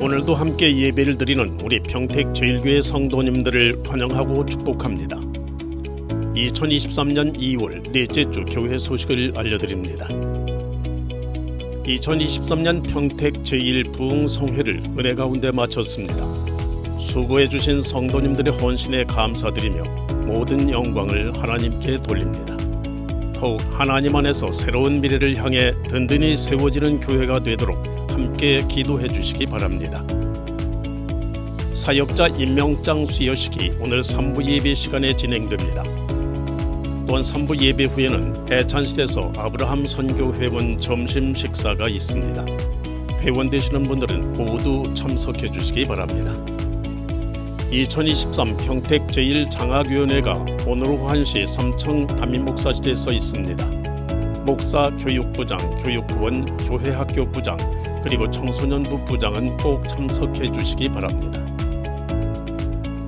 오늘도 함께 예배를 드리는 우리 평택 제일교회 성도님들을 환영하고 축복합니다. 2023년 2월 넷째 주 교회 소식을 알려드립니다. 2023년 평택 제일 부흥 성회를 은혜 가운데 마쳤습니다. 수고해 주신 성도님들의 헌신에 감사드리며 모든 영광을 하나님께 돌립니다. 더욱 하나님 안에서 새로운 미래를 향해 든든히 세워지는 교회가 되도록 함께 기도해 주시기 바랍니다. 사역자 임명장 수여식이 오늘 3부 예배 시간에 진행됩니다. 또한 3부 예배 후에는 애찬실에서 아브라함 선교 회원 점심 식사가 있습니다. 회원 되시는 분들은 모두 참석해 주시기 바랍니다. 2023 평택 제1장학위원회가 오늘 오후 1시 3층 담임목사실에 서 있습니다. 목사 교육부장, 교육부원, 교회학교부장, 그리고 청소년부 부장은 꼭 참석해 주시기 바랍니다.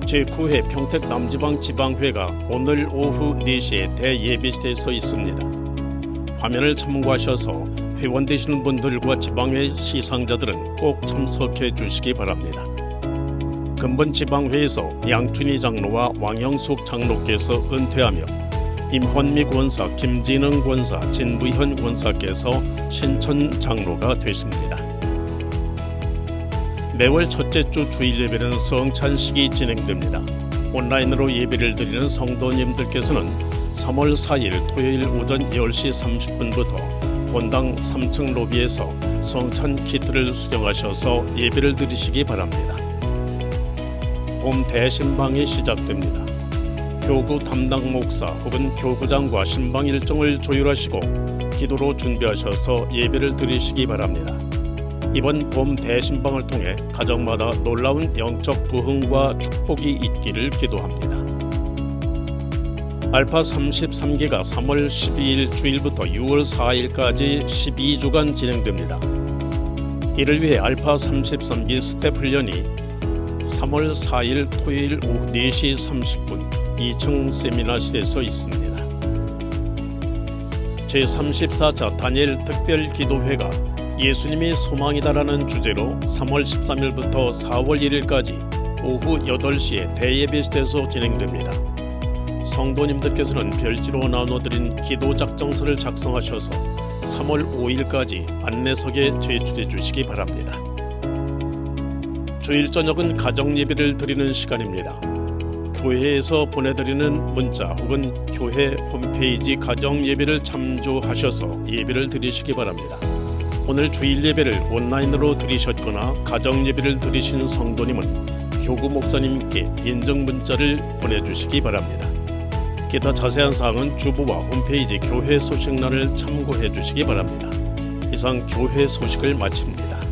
제9회 평택 남지방 지방회가 오늘 오후 4시에 대예비실에 서 있습니다. 화면을 참고하셔서 회원 되시는 분들과 지방회 시상자들은 꼭 참석해 주시기 바랍니다. 근본 지방회에서 양춘희 장로와 왕영숙 장로께서 은퇴하며 임헌미 권사, 김진흥 권사, 진부현 권사께서 신천 장로가 되십니다. 매월 첫째 주 주일 예배는 성찬식이 진행됩니다. 온라인으로 예배를 드리는 성도님들께서는 3월 4일 토요일 오전 10시 30분부터 본당 3층 로비에서 성찬 키트를 수령하셔서 예배를 드리시기 바랍니다. 봄 대신방이 시작됩니다. 교구 담당 목사 혹은 교구장과 신방 일정을 조율하시고 기도로 준비하셔서 예배를 드리시기 바랍니다. 이번 봄 대신방을 통해 가정마다 놀라운 영적 부흥과 축복이 있기를 기도합니다. 알파 33기가 3월 12일 주일부터 6월 4일까지 12주간 진행됩니다. 이를 위해 알파 33기 스텝 훈련이 3월 4일 토요일 오후 4시 30분 2층 세미나실에서 있습니다. 제34차 다니엘 특별 기도회가 예수님이 소망이다라는 주제로 3월 13일부터 4월 1일까지 오후 8시에 대예배실에서 진행됩니다. 성도님들께서는 별지로 나눠드린 기도 작정서를 작성하셔서 3월 5일까지 안내석에 제출해 주시기 바랍니다. 주일 저녁은 가정 예배를 드리는 시간입니다. 교회에서 보내드리는 문자 혹은 교회 홈페이지 가정 예배를 참조하셔서 예배를 드리시기 바랍니다. 오늘 주일 예배를 온라인으로 드리셨거나 가정 예배를 드리신 성도님은 교구 목사님께 인증 문자를 보내주시기 바랍니다. 기타 자세한 사항은 주보와 홈페이지 교회 소식란을 참고해 주시기 바랍니다. 이상 교회 소식을 마칩니다.